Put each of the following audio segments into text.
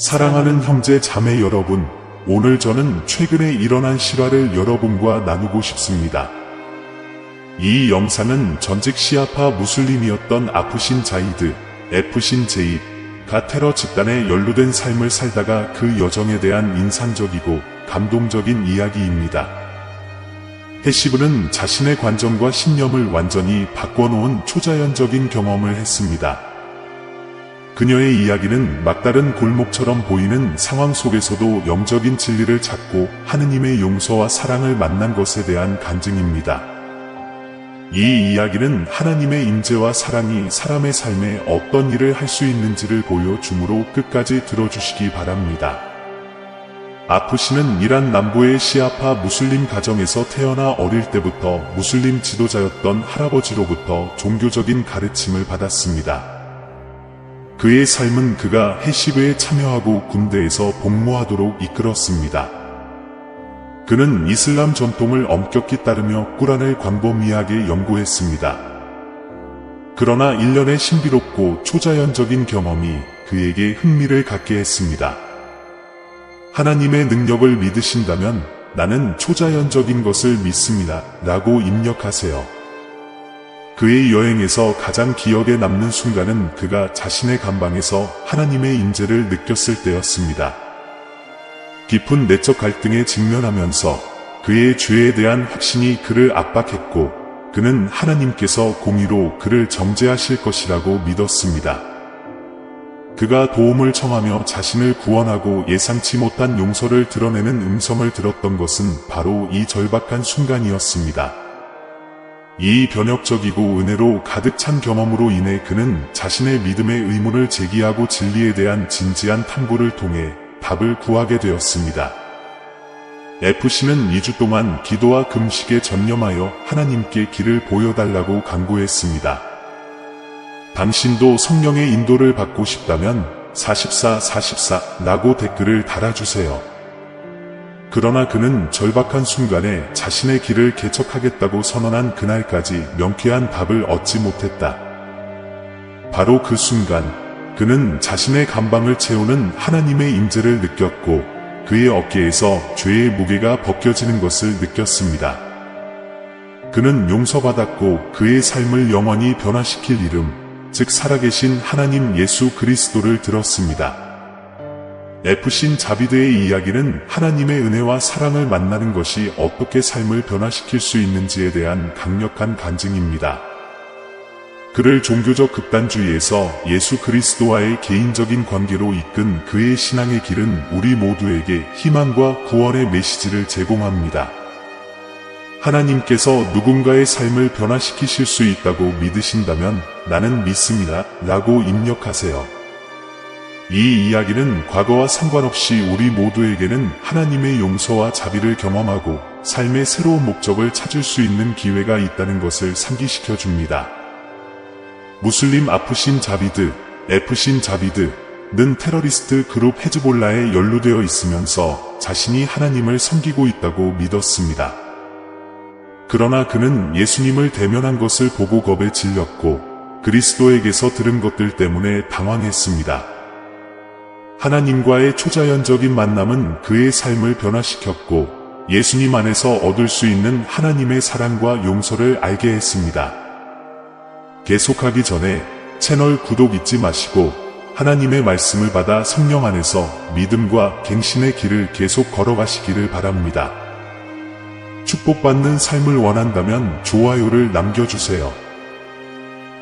사랑하는 형제 자매 여러분, 오늘 저는 최근에 일어난 실화를 여러분과 나누고 싶습니다. 이 영상은 전직 시아파 무슬림이었던 아프신 자이드, 에프신 제이가 테러 집단에 연루된 삶을 살다가 그 여정에 대한 인상적이고 감동적인 이야기입니다. 해시브는 자신의 관점과 신념을 완전히 바꿔놓은 초자연적인 경험을 했습니다. 그녀의 이야기는 막다른 골목처럼 보이는 상황 속에서도 영적인 진리를 찾고 하느님의 용서와 사랑을 만난 것에 대한 간증입니다. 이 이야기는 하나님의 임재와 사랑이 사람의 삶에 어떤 일을 할 수 있는지를 보여주므로 끝까지 들어주시기 바랍니다. 아프시는 이란 남부의 시아파 무슬림 가정에서 태어나 어릴 때부터 무슬림 지도자였던 할아버지로부터 종교적인 가르침을 받았습니다. 그의 삶은 그가 해시브에 참여하고 군대에서 복무하도록 이끌었습니다. 그는 이슬람 전통을 엄격히 따르며 꾸란을 광범위하게 연구했습니다. 그러나 일련의 신비롭고 초자연적인 경험이 그에게 흥미를 갖게 했습니다. 하나님의 능력을 믿으신다면 나는 초자연적인 것을 믿습니다. 라고 입력하세요. 그의 여행에서 가장 기억에 남는 순간은 그가 자신의 감방에서 하나님의 임재를 느꼈을 때였습니다. 깊은 내적 갈등에 직면하면서 그의 죄에 대한 확신이 그를 압박했고 그는 하나님께서 공의로 그를 정죄하실 것이라고 믿었습니다. 그가 도움을 청하며 자신을 구원하고 예상치 못한 용서를 드러내는 음성을 들었던 것은 바로 이 절박한 순간이었습니다. 이 변혁적이고 은혜로 가득 찬 경험으로 인해 그는 자신의 믿음의 의문을 제기하고 진리에 대한 진지한 탐구를 통해 답을 구하게 되었습니다. FC는 2주 동안 기도와 금식에 전념하여 하나님께 길을 보여달라고 강구했습니다. 당신도 성령의 인도를 받고 싶다면 44-44라고 댓글을 달아주세요. 그러나 그는 절박한 순간에 자신의 길을 개척하겠다고 선언한 그날까지 명쾌한 답을 얻지 못했다. 바로 그 순간 그는 자신의 감방을 채우는 하나님의 임재를 느꼈고 그의 어깨에서 죄의 무게가 벗겨지는 것을 느꼈습니다. 그는 용서받았고 그의 삶을 영원히 변화시킬 이름, 즉 살아계신 하나님 예수 그리스도를 들었습니다. 에프신 자비드의 이야기는 하나님의 은혜와 사랑을 만나는 것이 어떻게 삶을 변화시킬 수 있는지에 대한 강력한 간증입니다. 그를 종교적 극단주의에서 예수 그리스도와의 개인적인 관계로 이끈 그의 신앙의 길은 우리 모두에게 희망과 구원의 메시지를 제공합니다. 하나님께서 누군가의 삶을 변화시키실 수 있다고 믿으신다면 나는 믿습니다. 라고 입력하세요. 이 이야기는 과거와 상관없이 우리 모두에게는 하나님의 용서와 자비를 경험하고 삶의 새로운 목적을 찾을 수 있는 기회가 있다는 것을 상기시켜 줍니다. 무슬림 아프신 자비드, 에프신 자비드는 테러리스트 그룹 헤즈볼라에 연루되어 있으면서 자신이 하나님을 섬기고 있다고 믿었습니다. 그러나 그는 예수님을 대면한 것을 보고 겁에 질렸고 그리스도에게서 들은 것들 때문에 당황했습니다. 하나님과의 초자연적인 만남은 그의 삶을 변화시켰고 예수님 안에서 얻을 수 있는 하나님의 사랑과 용서를 알게 했습니다. 계속하기 전에 채널 구독 잊지 마시고 하나님의 말씀을 받아 성령 안에서 믿음과 갱신의 길을 계속 걸어가시기를 바랍니다. 축복받는 삶을 원한다면 좋아요를 남겨주세요.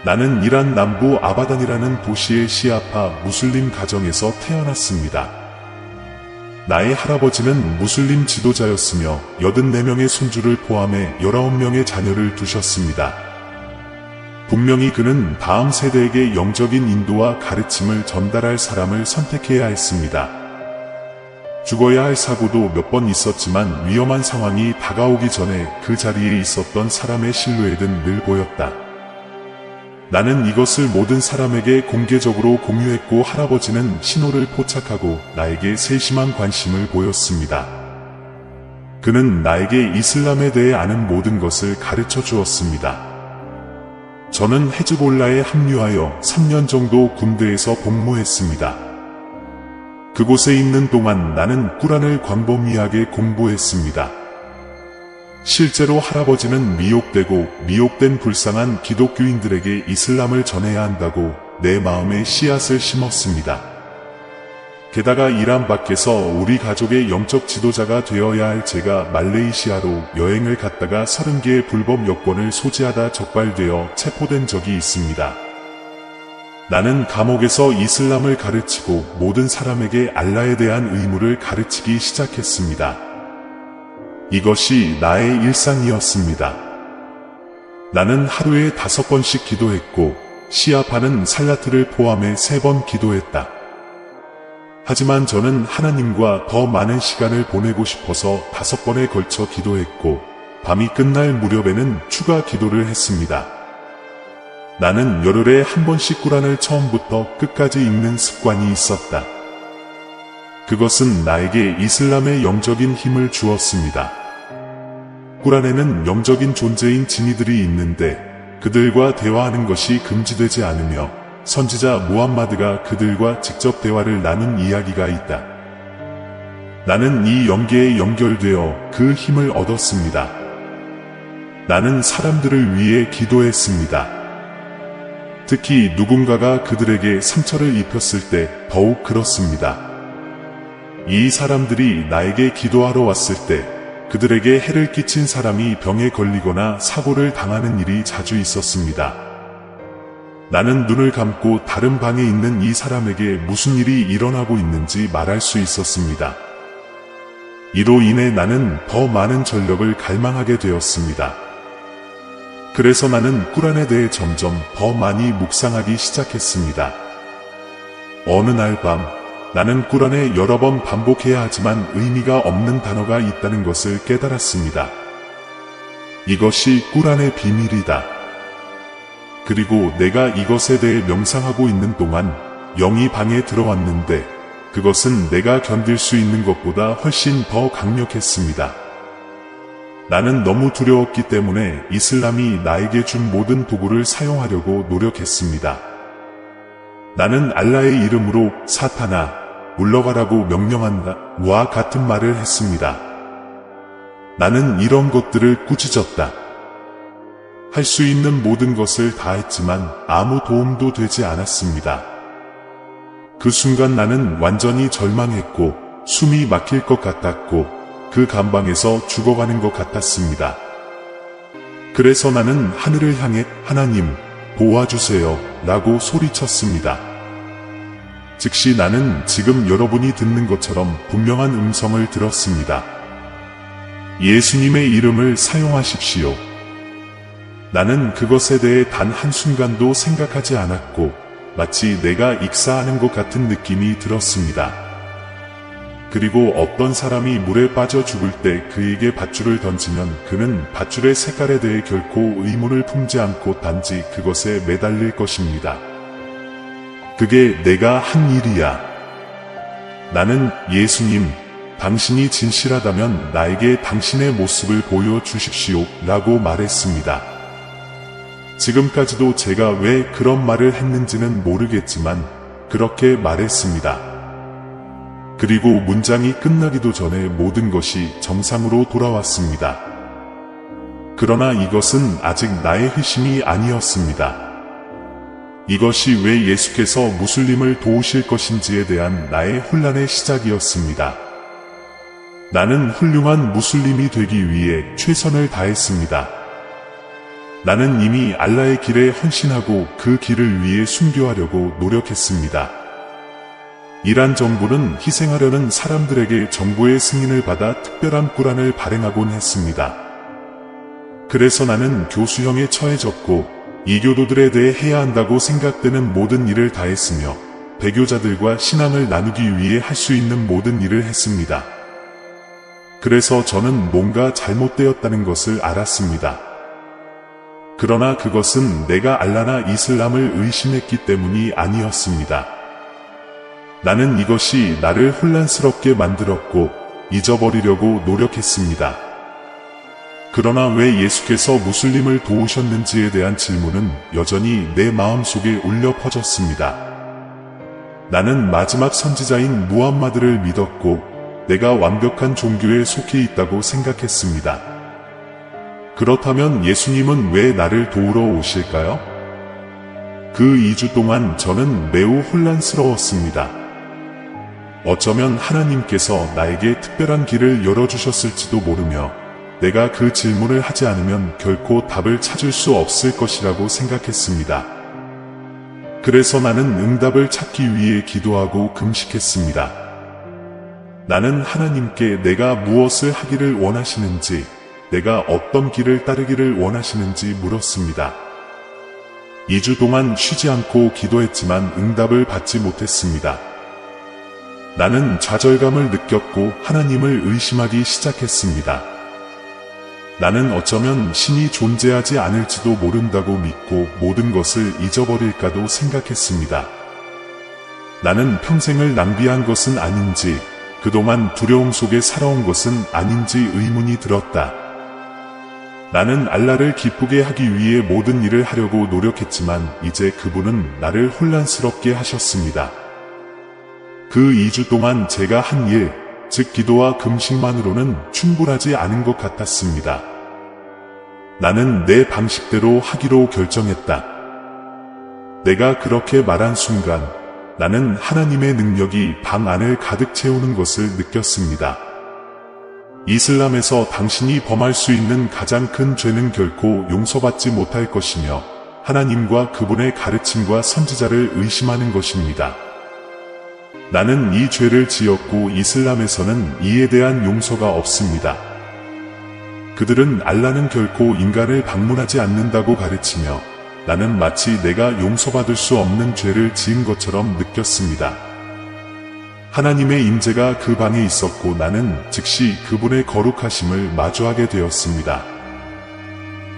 나는 이란 남부 아바단이라는 도시의 시아파 무슬림 가정에서 태어났습니다. 나의 할아버지는 무슬림 지도자였으며 84명의 손주를 포함해 19명의 자녀를 두셨습니다. 분명히 그는 다음 세대에게 영적인 인도와 가르침을 전달할 사람을 선택해야 했습니다. 죽어야 할 사고도 몇 번 있었지만 위험한 상황이 다가오기 전에 그 자리에 있었던 사람의 실루엣은 늘 보였다. 나는 이것을 모든 사람에게 공개적으로 공유했고 할아버지는 신호를 포착하고 나에게 세심한 관심을 보였습니다. 그는 나에게 이슬람에 대해 아는 모든 것을 가르쳐 주었습니다. 저는 헤즈볼라에 합류하여 3년 정도 군대에서 복무했습니다. 그곳에 있는 동안 나는 꾸란을 광범위하게 공부했습니다. 실제로 할아버지는 미혹되고 미혹된 불쌍한 기독교인들에게 이슬람을 전해야 한다고 내 마음에 씨앗을 심었습니다. 게다가 이란 밖에서 우리 가족의 영적 지도자가 되어야 할 제가 말레이시아로 여행을 갔다가 30개의 불법 여권을 소지하다 적발되어 체포된 적이 있습니다. 나는 감옥에서 이슬람을 가르치고 모든 사람에게 알라에 대한 의무를 가르치기 시작했습니다. 이것이 나의 일상이었습니다. 나는 하루에 다섯 번씩 기도했고 시아파는 살라트를 포함해 세 번 기도했다. 하지만 저는 하나님과 더 많은 시간을 보내고 싶어서 다섯 번에 걸쳐 기도했고 밤이 끝날 무렵에는 추가 기도를 했습니다. 나는 열흘에 한 번씩 꾸란을 처음부터 끝까지 읽는 습관이 있었다. 그것은 나에게 이슬람의 영적인 힘을 주었습니다. 꾸란에는 영적인 존재인 지니들이 있는데 그들과 대화하는 것이 금지되지 않으며 선지자 무함마드가 그들과 직접 대화를 나눈 이야기가 있다. 나는 이 영계에 연결되어 그 힘을 얻었습니다. 나는 사람들을 위해 기도했습니다. 특히 누군가가 그들에게 상처를 입혔을 때 더욱 그렇습니다. 이 사람들이 나에게 기도하러 왔을 때 그들에게 해를 끼친 사람이 병에 걸리거나 사고를 당하는 일이 자주 있었습니다. 나는 눈을 감고 다른 방에 있는 이 사람에게 무슨 일이 일어나고 있는지 말할 수 있었습니다. 이로 인해 나는 더 많은 전력을 갈망하게 되었습니다. 그래서 나는 꾸란에 대해 점점 더 많이 묵상하기 시작했습니다. 어느 날 밤, 나는 꾸란에 여러 번 반복해야 하지만 의미가 없는 단어가 있다는 것을 깨달았습니다. 이것이 꾸란의 비밀이다. 그리고 내가 이것에 대해 명상하고 있는 동안 영이 방에 들어왔는데 그것은 내가 견딜 수 있는 것보다 훨씬 더 강력했습니다. 나는 너무 두려웠기 때문에 이슬람이 나에게 준 모든 도구를 사용하려고 노력했습니다. 나는 알라의 이름으로 사탄아, 물러가라고 명령한다. 와 같은 말을 했습니다. 나는 이런 것들을 꾸짖었다. 할 수 있는 모든 것을 다 했지만 아무 도움도 되지 않았습니다. 그 순간 나는 완전히 절망했고 숨이 막힐 것 같았고 그 감방에서 죽어가는 것 같았습니다. 그래서 나는 하늘을 향해 하나님 도와주세요 라고 소리쳤습니다. 즉시 나는 지금 여러분이 듣는 것처럼 분명한 음성을 들었습니다. 예수님의 이름을 사용하십시오. 나는 그것에 대해 단 한순간도 생각하지 않았고 마치 내가 익사하는 것 같은 느낌이 들었습니다. 그리고 어떤 사람이 물에 빠져 죽을 때 그에게 밧줄을 던지면 그는 밧줄의 색깔에 대해 결코 의문을 품지 않고 단지 그것에 매달릴 것입니다. 그게 내가 한 일이야. 나는 예수님, 당신이 진실하다면 나에게 당신의 모습을 보여주십시오. 라고 말했습니다. 지금까지도 제가 왜 그런 말을 했는지는 모르겠지만 그렇게 말했습니다. 그리고 문장이 끝나기도 전에 모든 것이 정상으로 돌아왔습니다. 그러나 이것은 아직 나의 회심이 아니었습니다. 이것이 왜 예수께서 무슬림을 도우실 것인지에 대한 나의 혼란의 시작이었습니다. 나는 훌륭한 무슬림이 되기 위해 최선을 다했습니다. 나는 이미 알라의 길에 헌신하고 그 길을 위해 순교하려고 노력했습니다. 이란 정부는 희생하려는 사람들에게 정부의 승인을 받아 특별한 꾸란을 발행하곤 했습니다. 그래서 나는 교수형에 처해졌고 이교도들에 대해 해야 한다고 생각되는 모든 일을 다했으며 배교자들과 신앙을 나누기 위해 할 수 있는 모든 일을 했습니다. 그래서 저는 뭔가 잘못되었다는 것을 알았습니다. 그러나 그것은 내가 알라나 이슬람을 의심했기 때문이 아니었습니다. 나는 이것이 나를 혼란스럽게 만들었고 잊어버리려고 노력했습니다. 그러나 왜 예수께서 무슬림을 도우셨는지에 대한 질문은 여전히 내 마음속에 울려 퍼졌습니다. 나는 마지막 선지자인 무함마드를 믿었고 내가 완벽한 종교에 속해 있다고 생각했습니다. 그렇다면 예수님은 왜 나를 도우러 오실까요? 그 2주 동안 저는 매우 혼란스러웠습니다. 어쩌면 하나님께서 나에게 특별한 길을 열어주셨을지도 모르며 내가 그 질문을 하지 않으면 결코 답을 찾을 수 없을 것이라고 생각했습니다. 그래서 나는 응답을 찾기 위해 기도하고 금식했습니다. 나는 하나님께 내가 무엇을 하기를 원하시는지, 내가 어떤 길을 따르기를 원하시는지 물었습니다. 2주 동안 쉬지 않고 기도했지만 응답을 받지 못했습니다. 나는 좌절감을 느꼈고 하나님을 의심하기 시작했습니다. 나는 어쩌면 신이 존재하지 않을지도 모른다고 믿고 모든 것을 잊어버릴까도 생각했습니다. 나는 평생을 낭비한 것은 아닌지, 그동안 두려움 속에 살아온 것은 아닌지 의문이 들었다. 나는 알라를 기쁘게 하기 위해 모든 일을 하려고 노력했지만 이제 그분은 나를 혼란스럽게 하셨습니다. 그 2주 동안 제가 한 일, 즉 기도와 금식만으로는 충분하지 않은 것 같았습니다. 나는 내 방식대로 하기로 결정했다. 내가 그렇게 말한 순간 나는 하나님의 능력이 방 안을 가득 채우는 것을 느꼈습니다. 이슬람에서 당신이 범할 수 있는 가장 큰 죄는 결코 용서받지 못할 것이며 하나님과 그분의 가르침과 선지자를 의심하는 것입니다. 나는 이 죄를 지었고 이슬람에서는 이에 대한 용서가 없습니다. 그들은 알라는 결코 인간을 방문하지 않는다고 가르치며 나는 마치 내가 용서받을 수 없는 죄를 지은 것처럼 느꼈습니다. 하나님의 임재가 그 방에 있었고 나는 즉시 그분의 거룩하심을 마주하게 되었습니다.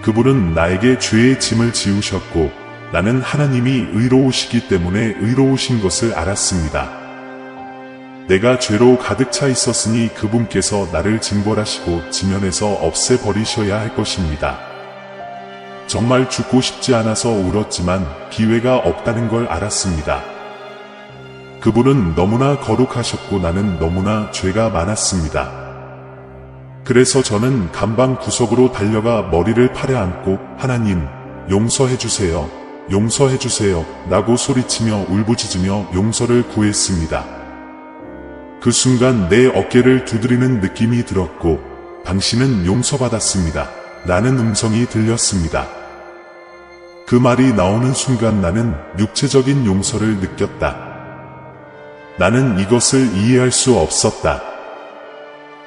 그분은 나에게 죄의 짐을 지우셨고 나는 하나님이 의로우시기 때문에 의로우신 것을 알았습니다. 내가 죄로 가득 차 있었으니 그분께서 나를 징벌하시고 지면에서 없애버리셔야 할 것입니다. 정말 죽고 싶지 않아서 울었지만 기회가 없다는 걸 알았습니다. 그분은 너무나 거룩하셨고 나는 너무나 죄가 많았습니다. 그래서 저는 감방 구석으로 달려가 머리를 팔에 안고 하나님 용서해 주세요. 용서해 주세요. 라고 소리치며 울부짖으며 용서를 구했습니다. 그 순간 내 어깨를 두드리는 느낌이 들었고 당신은 용서받았습니다. 라는 음성이 들렸습니다. 그 말이 나오는 순간 나는 육체적인 용서를 느꼈다. 나는 이것을 이해할 수 없었다.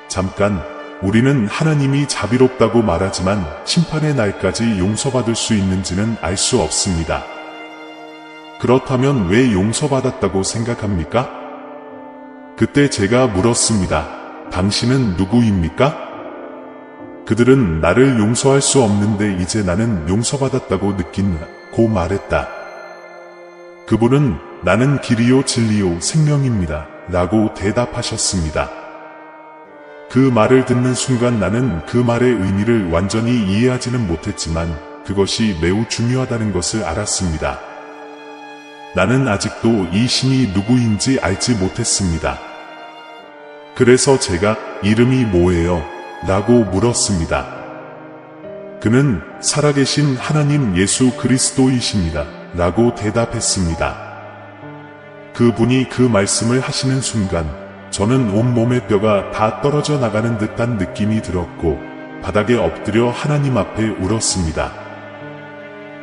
잠깐, 우리는 하나님이 자비롭다고 말하지만 심판의 날까지 용서받을 수 있는지는 알 수 없습니다. 그렇다면 왜 용서받았다고 생각합니까? 그때 제가 물었습니다. 당신은 누구입니까? 그들은 나를 용서할 수 없는데 이제 나는 용서받았다고 느낀고 말했다. 그분은 나는 길이요 진리요 생명입니다. 라고 대답하셨습니다. 그 말을 듣는 순간 나는 그 말의 의미를 완전히 이해하지는 못했지만 그것이 매우 중요하다는 것을 알았습니다. 나는 아직도 이 신이 누구인지 알지 못했습니다. 그래서 제가 이름이 뭐예요? 라고 물었습니다. 그는 살아계신 하나님 예수 그리스도이십니다. 라고 대답했습니다. 그분이 그 말씀을 하시는 순간 저는 온몸의 뼈가 다 떨어져 나가는 듯한 느낌이 들었고 바닥에 엎드려 하나님 앞에 울었습니다.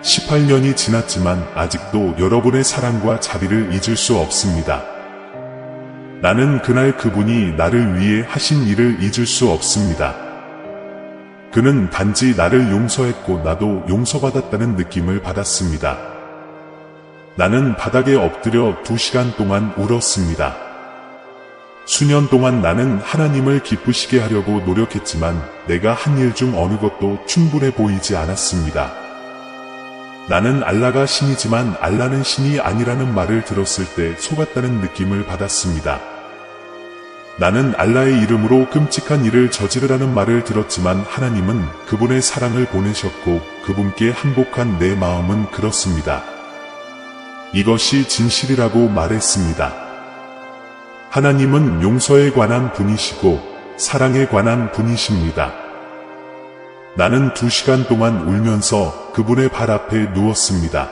18년이 지났지만 아직도 여러분의 사랑과 자비를 잊을 수 없습니다. 나는 그날 그분이 나를 위해 하신 일을 잊을 수 없습니다. 그는 단지 나를 용서했고 나도 용서받았다는 느낌을 받았습니다. 나는 바닥에 엎드려 두 시간 동안 울었습니다. 수년 동안 나는 하나님을 기쁘시게 하려고 노력했지만 내가 한 일 중 어느 것도 충분해 보이지 않았습니다. 나는 알라가 신이지만 알라는 신이 아니라는 말을 들었을 때 속았다는 느낌을 받았습니다. 나는 알라의 이름으로 끔찍한 일을 저지르라는 말을 들었지만 하나님은 그분의 사랑을 보내셨고 그분께 항복한 내 마음은 그렇습니다. 이것이 진실이라고 말했습니다. 하나님은 용서에 관한 분이시고 사랑에 관한 분이십니다. 나는 두 시간 동안 울면서 그분의 발 앞에 누웠습니다.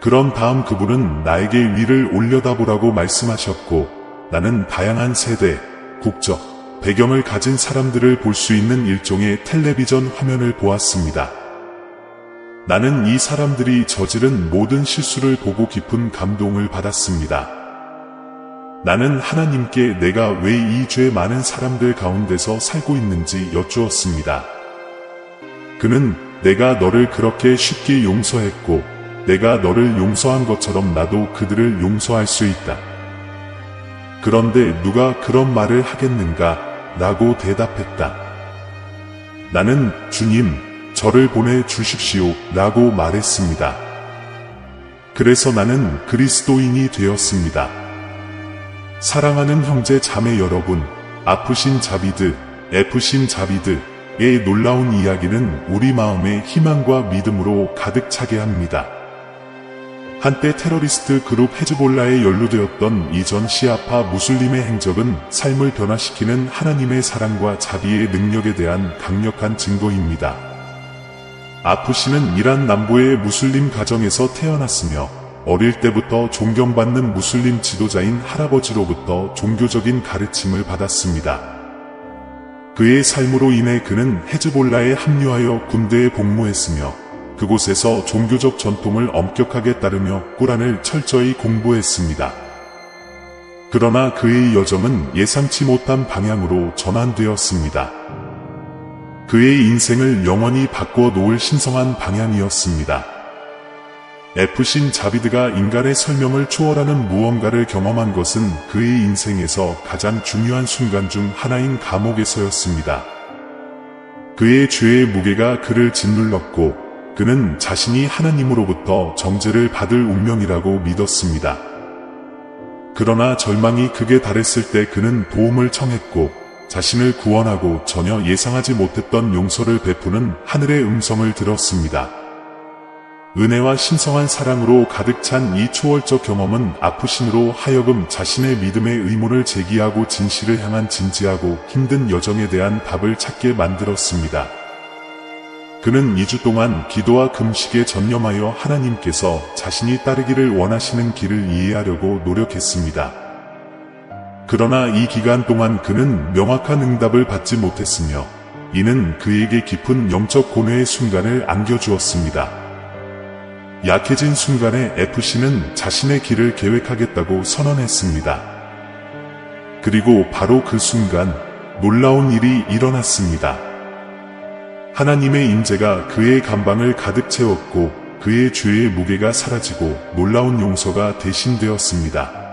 그런 다음 그분은 나에게 위를 올려다보라고 말씀하셨고 나는 다양한 세대, 국적, 배경을 가진 사람들을 볼 수 있는 일종의 텔레비전 화면을 보았습니다. 나는 이 사람들이 저지른 모든 실수를 보고 깊은 감동을 받았습니다. 나는 하나님께 내가 왜 이 죄 많은 사람들 가운데서 살고 있는지 여쭈었습니다. 그는 내가 너를 그렇게 쉽게 용서했고 내가 너를 용서한 것처럼 나도 그들을 용서할 수 있다. 그런데 누가 그런 말을 하겠는가? 라고 대답했다. 나는 주님, 저를 보내 주십시오. 라고 말했습니다. 그래서 나는 그리스도인이 되었습니다. 사랑하는 형제 자매 여러분, 아프신 자비드, 애프신 자비드 의 놀라운 이야기는 우리 마음에 희망과 믿음으로 가득 차게 합니다. 한때 테러리스트 그룹 헤즈볼라에 연루되었던 이전 시아파 무슬림의 행적은 삶을 변화시키는 하나님의 사랑과 자비의 능력에 대한 강력한 증거입니다. 아프시는 이란 남부의 무슬림 가정에서 태어났으며 어릴 때부터 존경받는 무슬림 지도자인 할아버지로부터 종교적인 가르침을 받았습니다. 그의 삶으로 인해 그는 헤즈볼라에 합류하여 군대에 복무했으며 그곳에서 종교적 전통을 엄격하게 따르며 꾸란을 철저히 공부했습니다. 그러나 그의 여정은 예상치 못한 방향으로 전환되었습니다. 그의 인생을 영원히 바꿔 놓을 신성한 방향이었습니다. 애프신 자비드가 인간의 설명을 초월하는 무언가를 경험한 것은 그의 인생에서 가장 중요한 순간 중 하나인 감옥에서였습니다. 그의 죄의 무게가 그를 짓눌렀고 그는 자신이 하나님으로부터 정죄를 받을 운명이라고 믿었습니다. 그러나 절망이 극에 달했을 때 그는 도움을 청했고 자신을 구원하고 전혀 예상하지 못했던 용서를 베푸는 하늘의 음성을 들었습니다. 은혜와 신성한 사랑으로 가득 찬 이 초월적 경험은 아프신으로 하여금 자신의 믿음의 의문을 제기하고 진실을 향한 진지하고 힘든 여정에 대한 답을 찾게 만들었습니다. 그는 2주 동안 기도와 금식에 전념하여 하나님께서 자신이 따르기를 원하시는 길을 이해하려고 노력했습니다. 그러나 이 기간 동안 그는 명확한 응답을 받지 못했으며 이는 그에게 깊은 영적 고뇌의 순간을 안겨주었습니다. 약해진 순간에 FC는 자신의 길을 계획하겠다고 선언했습니다. 그리고 바로 그 순간 놀라운 일이 일어났습니다. 하나님의 임재가 그의 감방을 가득 채웠고 그의 죄의 무게가 사라지고 놀라운 용서가 대신되었습니다.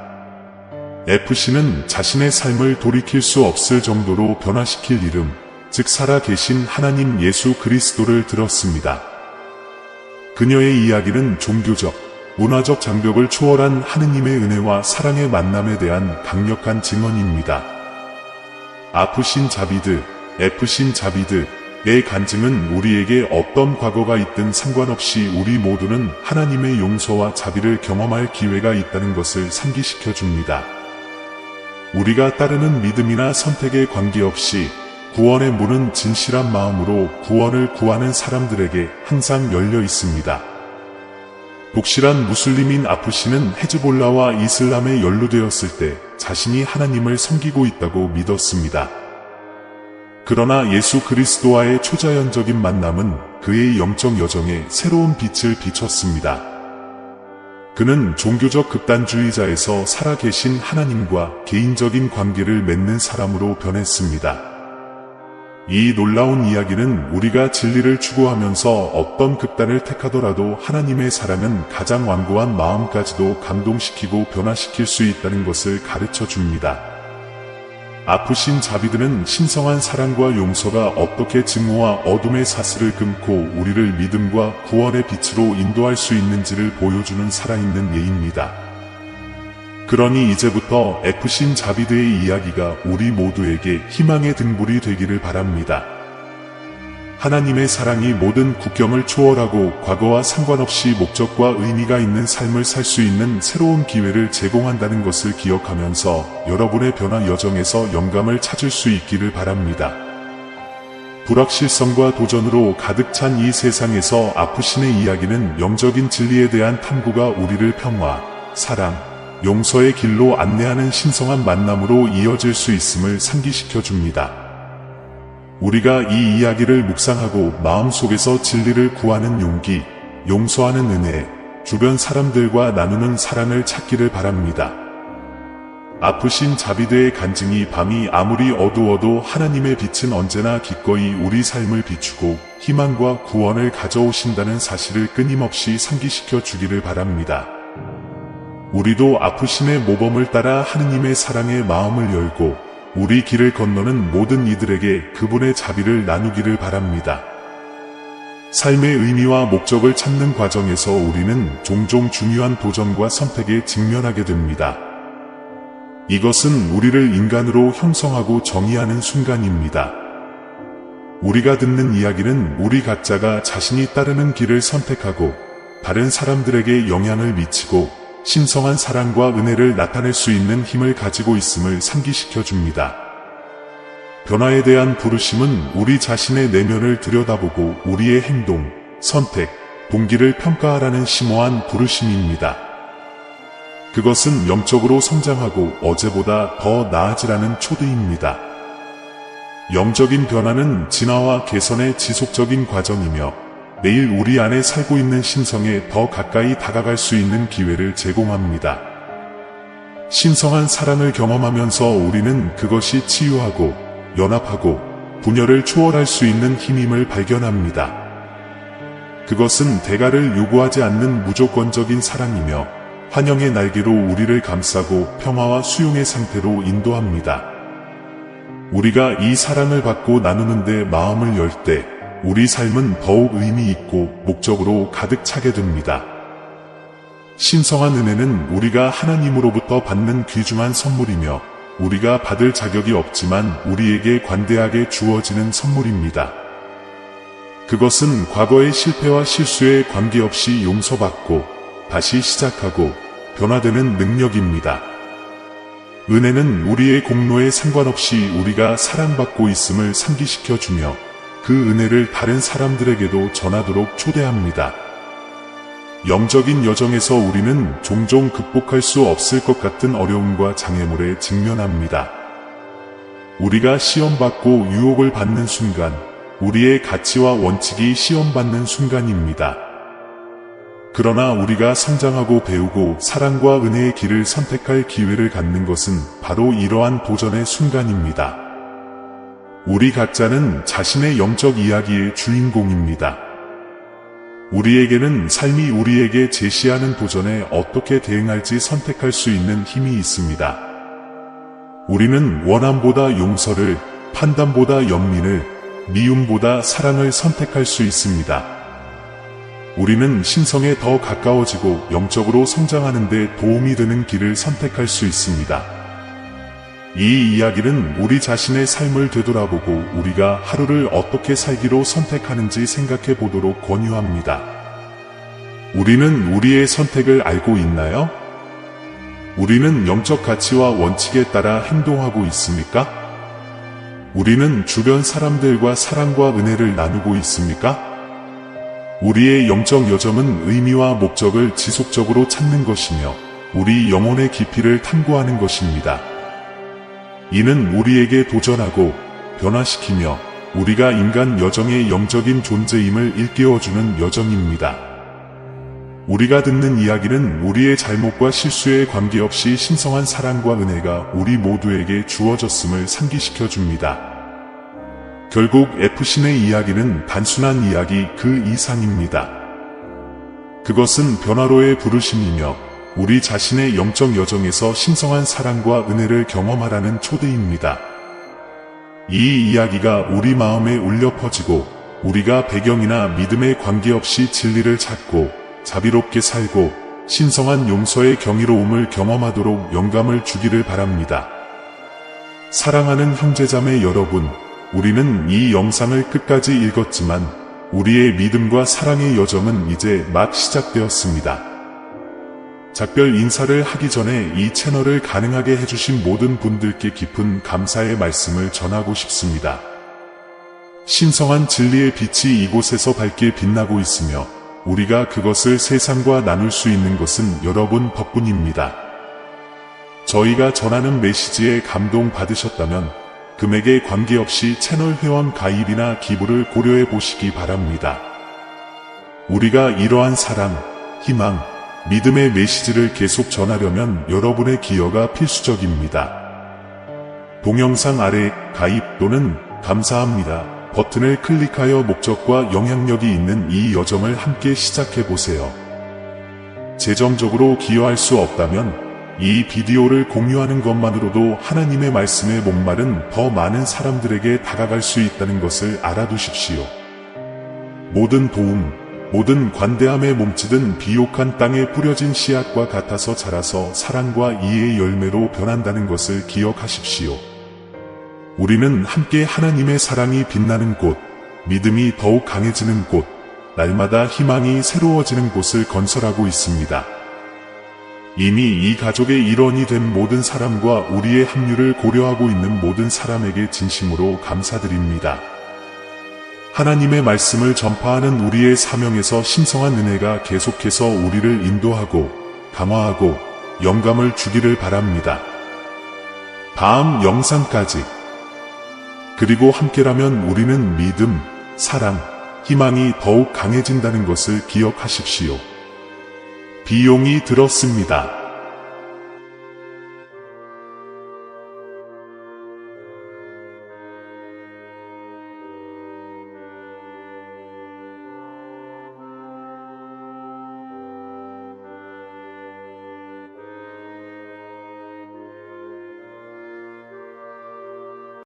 FC는 자신의 삶을 돌이킬 수 없을 정도로 변화시킬 이름, 즉 살아 계신 하나님 예수 그리스도를 들었습니다. 그녀의 이야기는 종교적, 문화적 장벽을 초월한 하느님의 은혜와 사랑의 만남에 대한 강력한 증언입니다. 아프신 자비드, 애프신 자비드, 내 간증은 우리에게 어떤 과거가 있든 상관없이 우리 모두는 하나님의 용서와 자비를 경험할 기회가 있다는 것을 상기시켜 줍니다. 우리가 따르는 믿음이나 선택에 관계없이 구원의 문은 진실한 마음으로 구원을 구하는 사람들에게 항상 열려 있습니다. 독실한 무슬림인 아프시는 헤즈볼라와 이슬람에 연루되었을 때 자신이 하나님을 섬기고 있다고 믿었습니다. 그러나 예수 그리스도와의 초자연적인 만남은 그의 영적 여정에 새로운 빛을 비췄습니다. 그는 종교적 극단주의자에서 살아계신 하나님과 개인적인 관계를 맺는 사람으로 변했습니다. 이 놀라운 이야기는 우리가 진리를 추구하면서 어떤 극단을 택하더라도 하나님의 사랑은 가장 완고한 마음까지도 감동시키고 변화시킬 수 있다는 것을 가르쳐 줍니다. 아프신 자비들은 신성한 사랑과 용서가 어떻게 증오와 어둠의 사슬을 끊고 우리를 믿음과 구원의 빛으로 인도할 수 있는지를 보여주는 살아있는 예입니다. 그러니 이제부터 애프신 자비드의 이야기가 우리 모두에게 희망의 등불이 되기를 바랍니다. 하나님의 사랑이 모든 국경을 초월하고 과거와 상관없이 목적과 의미가 있는 삶을 살 수 있는 새로운 기회를 제공한다는 것을 기억하면서 여러분의 변화 여정에서 영감을 찾을 수 있기를 바랍니다. 불확실성과 도전으로 가득 찬 이 세상에서 아프신의 이야기는 영적인 진리에 대한 탐구가 우리를 평화, 사랑, 용서의 길로 안내하는 신성한 만남으로 이어질 수 있음을 상기시켜 줍니다. 우리가 이 이야기를 묵상하고 마음속에서 진리를 구하는 용기, 용서하는 은혜, 주변 사람들과 나누는 사랑을 찾기를 바랍니다. 아프신 자비드의 간증이 밤이 아무리 어두워도 하나님의 빛은 언제나 기꺼이 우리 삶을 비추고 희망과 구원을 가져오신다는 사실을 끊임없이 상기시켜 주기를 바랍니다. 우리도 아프심의 모범을 따라 하느님의 사랑에 마음을 열고 우리 길을 건너는 모든 이들에게 그분의 자비를 나누기를 바랍니다. 삶의 의미와 목적을 찾는 과정에서 우리는 종종 중요한 도전과 선택에 직면하게 됩니다. 이것은 우리를 인간으로 형성하고 정의하는 순간입니다. 우리가 듣는 이야기는 우리 각자가 자신이 따르는 길을 선택하고 다른 사람들에게 영향을 미치고 신성한 사랑과 은혜를 나타낼 수 있는 힘을 가지고 있음을 상기시켜 줍니다. 변화에 대한 부르심은 우리 자신의 내면을 들여다보고 우리의 행동, 선택, 동기를 평가하라는 심오한 부르심입니다. 그것은 영적으로 성장하고 어제보다 더 나아지라는 초대입니다. 영적인 변화는 진화와 개선의 지속적인 과정이며 매일 우리 안에 살고 있는 신성에 더 가까이 다가갈 수 있는 기회를 제공합니다. 신성한 사랑을 경험하면서 우리는 그것이 치유하고 연합하고 분열을 초월할 수 있는 힘임을 발견합니다. 그것은 대가를 요구하지 않는 무조건적인 사랑이며 환영의 날개로 우리를 감싸고 평화와 수용의 상태로 인도합니다. 우리가 이 사랑을 받고 나누는데 마음을 열 때 우리 삶은 더욱 의미 있고 목적으로 가득 차게 됩니다. 신성한 은혜는 우리가 하나님으로부터 받는 귀중한 선물이며 우리가 받을 자격이 없지만 우리에게 관대하게 주어지는 선물입니다. 그것은 과거의 실패와 실수에 관계없이 용서받고 다시 시작하고 변화되는 능력입니다. 은혜는 우리의 공로에 상관없이 우리가 사랑받고 있음을 상기시켜 주며 그 은혜를 다른 사람들에게도 전하도록 초대합니다. 영적인 여정에서 우리는 종종 극복할 수 없을 것 같은 어려움과 장애물에 직면합니다. 우리가 시험받고 유혹을 받는 순간, 우리의 가치와 원칙이 시험받는 순간입니다. 그러나 우리가 성장하고 배우고 사랑과 은혜의 길을 선택할 기회를 갖는 것은 바로 이러한 도전의 순간입니다. 우리 각자는 자신의 영적 이야기의 주인공입니다. 우리에게는 삶이 우리에게 제시하는 도전에 어떻게 대응할지 선택할 수 있는 힘이 있습니다. 우리는 원함보다 용서를, 판단보다 연민을, 미움보다 사랑을 선택할 수 있습니다. 우리는 신성에 더 가까워지고 영적으로 성장하는 데 도움이 되는 길을 선택할 수 있습니다. 이 이야기는 우리 자신의 삶을 되돌아보고 우리가 하루를 어떻게 살기로 선택하는지 생각해 보도록 권유합니다. 우리는 우리의 선택을 알고 있나요? 우리는 영적 가치와 원칙에 따라 행동하고 있습니까? 우리는 주변 사람들과 사랑과 은혜를 나누고 있습니까? 우리의 영적 여정은 의미와 목적을 지속적으로 찾는 것이며 우리 영혼의 깊이를 탐구하는 것입니다. 이는 우리에게 도전하고 변화시키며 우리가 인간 여정의 영적인 존재임을 일깨워주는 여정입니다. 우리가 듣는 이야기는 우리의 잘못과 실수에 관계없이 신성한 사랑과 은혜가 우리 모두에게 주어졌음을 상기시켜 줍니다. 결국 F신의 이야기는 단순한 이야기 그 이상입니다. 그것은 변화로의 부르심이며 우리 자신의 영적 여정에서 신성한 사랑과 은혜를 경험하라는 초대입니다. 이 이야기가 우리 마음에 울려 퍼지고 우리가 배경이나 믿음에 관계없이 진리를 찾고 자비롭게 살고 신성한 용서의 경이로움을 경험하도록 영감을 주기를 바랍니다. 사랑하는 형제자매 여러분, 우리는 이 영상을 끝까지 읽었지만 우리의 믿음과 사랑의 여정은 이제 막 시작되었습니다. 작별 인사를 하기 전에 이 채널을 가능하게 해주신 모든 분들께 깊은 감사의 말씀을 전하고 싶습니다. 신성한 진리의 빛이 이곳에서 밝게 빛나고 있으며 우리가 그것을 세상과 나눌 수 있는 것은 여러분 덕분입니다. 저희가 전하는 메시지에 감동 받으셨다면 금액에 관계없이 채널 회원 가입이나 기부를 고려해 보시기 바랍니다. 우리가 이러한 사랑, 희망, 믿음의 메시지를 계속 전하려면 여러분의 기여가 필수적입니다. 동영상 아래 가입 또는 감사합니다 버튼을 클릭하여 목적과 영향력이 있는 이 여정을 함께 시작해 보세요. 재정적으로 기여할 수 없다면 이 비디오를 공유하는 것만으로도 하나님의 말씀의 목말은 더 많은 사람들에게 다가갈 수 있다는 것을 알아두십시오. 모든 도움, 모든 관대함에 몸짓은 비옥한 땅에 뿌려진 씨앗과 같아서 자라서 사랑과 이해의 열매로 변한다는 것을 기억하십시오. 우리는 함께 하나님의 사랑이 빛나는 곳, 믿음이 더욱 강해지는 곳, 날마다 희망이 새로워지는 곳을 건설하고 있습니다. 이미 이 가족의 일원이 된 모든 사람과 우리의 합류를 고려하고 있는 모든 사람에게 진심으로 감사드립니다. 하나님의 말씀을 전파하는 우리의 사명에서 신성한 은혜가 계속해서 우리를 인도하고 강화하고 영감을 주기를 바랍니다. 다음 영상까지 그리고 함께라면 우리는 믿음, 사랑, 희망이 더욱 강해진다는 것을 기억하십시오. 비용이 들었습니다.